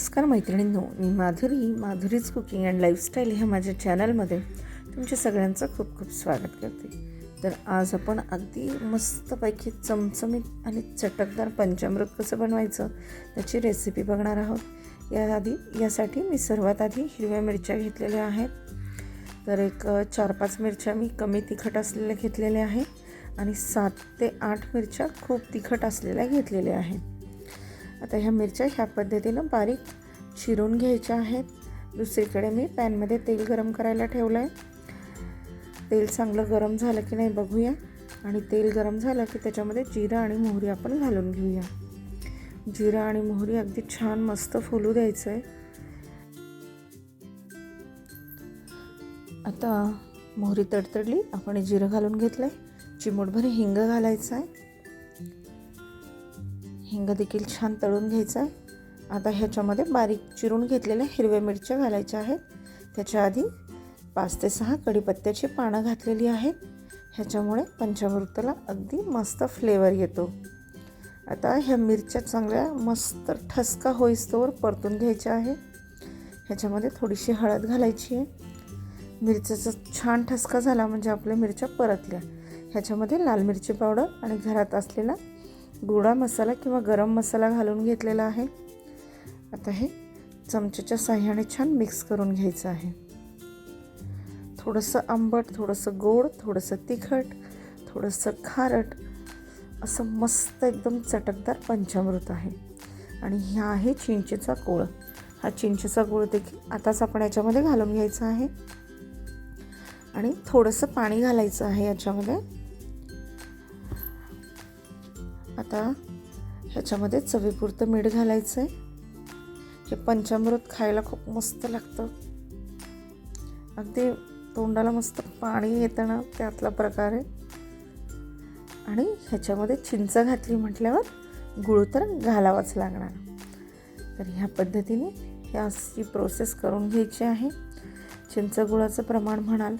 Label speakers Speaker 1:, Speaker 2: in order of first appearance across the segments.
Speaker 1: नमस्कार मैत्रिणींनो मी Madhuri Madhuri's cooking and lifestyle ह्या माझ्या चॅनलमध्ये तुमच्या सगळ्यांचं खूप खूप स्वागत करते. तर आज आपण अगदी मस्तपैकी चमचमीत आणि चटकदार पंचामृत कसं बनवायचं त्याची रेसिपी बघणार आहोत. या आधी यासाठी मी सर्वात आधी हिरव्या मिरच्या घेतलेल्या आहेत. तर एक चार पाच मिरच्या मी कमी तिखट असलेल्या घेतलेल्या आहेत आणि सात ते आठ मिरच्या खूप तिखट असलेल्या घेतलेल्या आहेत. आता ह्या मिरच्या ह्या पद्धतीनं बारीक चिरून घ्यायच्या आहेत. दुसरीकडे मी पॅनमध्ये तेल गरम करायला ठेवलं आहे तेल चांगलं गरम झालं की नाही बघूया. आणि तेल गरम झालं की त्याच्यामध्ये जिरं आणि मोहरी आपण घालून घेऊया. जिरं आणि मोहरी अगदी छान मस्त फुलू द्यायचं आहे आता मोहरी तडतडली आपण जिरं घालून घेतलं आहे चिमूटभर हिंग घालायचं आहे हिंग देखील छान तळून घ्यायचं आहे. आता ह्याच्यामध्ये बारीक चिरून घेतलेल्या हिरव्या मिरच्या घालायच्या आहेत. त्याच्या आधी पाच ते सहा कढीपत्त्याची पानं घातलेली आहेत. ह्याच्यामुळे पंचामृताला अगदी मस्त फ्लेवर येतो. आता ह्या मिरच्या चांगल्या मस्त ठसका होईस्तोवर परतून घ्यायच्या आहे. ह्याच्यामध्ये थोडीशी हळद घालायची आहे. मिरच्याचा छान ठसका झाला म्हणजे आपल्या मिरच्या परतल्या. ह्याच्यामध्ये लाल मिरची पावडर आणि घरात असलेला गोडा मसाला किंवा गरम मसाला घालून घेतलेला आहे. आता हे चमच्याच्या साह्याने छान मिक्स करून घ्यायचं आहे. थोडंसं आंबट थोडंसं गोड थोडंसं तिखट थोडंसं खारट असं मस्त एकदम चटकदार पंचामृत आहे. आणि ह्या आहे चिंचेचा कोळ. हा चिंचेचा गोळ देखील आताच आपण याच्यामध्ये घालून घ्यायचा आहे. आणि थोडंसं पाणी घालायचं आहे याच्यामध्ये. आता ह्याच्यामध्ये चवीपुरतं मीठ घालायचं आहे हे पंचामृत खायला खूप मस्त लागतं. अगदी तोंडाला मस्त पाणी येतं ना त्यातला प्रकार. आहे आणि ह्याच्यामध्ये चिंच घातली म्हटल्यावर गुळ तर घालावाच लागणार. तर ह्या पद्धतीने ही अशी प्रोसेस करून घ्यायची आहे. चिंच गुळाचं प्रमाण म्हणाल.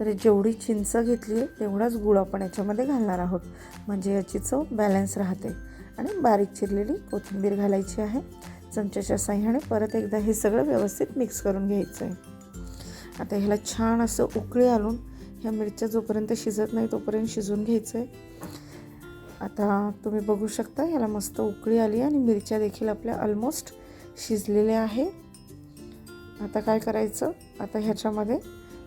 Speaker 1: तर जेवढी चिंच घेतली आहे तेवढाच गुळ आपण याच्यामध्ये घालणार आहोत. म्हणजे याची चव बॅलन्स राहते. आणि बारीक चिरलेली कोथिंबीर घालायची आहे. चमच्याच्या साह्याने परत एकदा हे सगळं व्यवस्थित मिक्स करून घ्यायचं आहे आता ह्याला छान असं उकळी आणून ह्या मिरच्या जोपर्यंत शिजत नाही तोपर्यंत शिजून घ्यायचं आहे आता तुम्ही बघू शकता ह्याला मस्त उकळी आली आणि मिरच्या देखील आपल्या ऑलमोस्ट शिजलेल्या आहे. आता काय करायचं? आता ह्याच्यामध्ये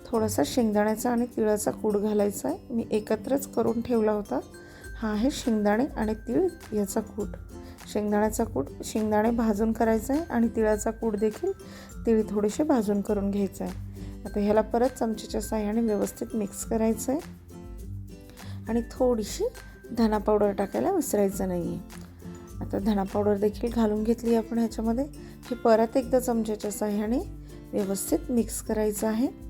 Speaker 1: थोडासा शेंगदाण्याचा आणि तिळाचा कूड घालायचा आहे. मी एकत्रच करून ठेवला होता. हा आहे शेंगदाणे आणि तीळ याचा कूट शेंगदाण्याचा कूट शेंगदाणे भाजून करायचा आहे आणि तिळाचा कूट देखील तीळ थोडेसे भाजून करून घ्यायचं आहे. आता ह्याला परत चमच्याच्या साह्याने व्यवस्थित मिक्स करायचं आहे. आणि थोडीशी धना पावडर टाकायला विसरायचं नाही आहे आता धना पावडर देखील घालून घेतली आपण ह्याच्यामध्ये. हे परत एकदा चमच्याच्या साह्याने व्यवस्थित मिक्स करायचं आहे.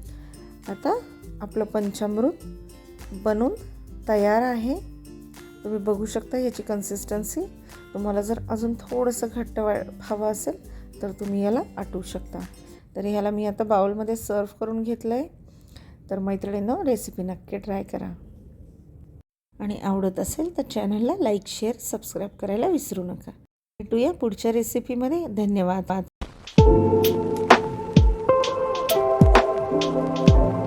Speaker 1: आता आपलं पंचामृत बनून तयार आहे. तुम्ही बघू शकता याची कन्सिस्टन्सी तुम्हाला जर अजून थोडंसं घट्ट वा हवं असेल तर तुम्ही याला आटवू शकता. तर ह्याला मी आता बाउलमध्ये सर्व करून घेतलं आहे तर मैत्रिणीनं रेसिपी नक्की ट्राय करा. आणि आवडत असेल तर चॅनलला लाईक शेअर सबस्क्राईब करायला विसरू नका. भेटूया पुढच्या रेसिपीमध्ये धन्यवाद. thank you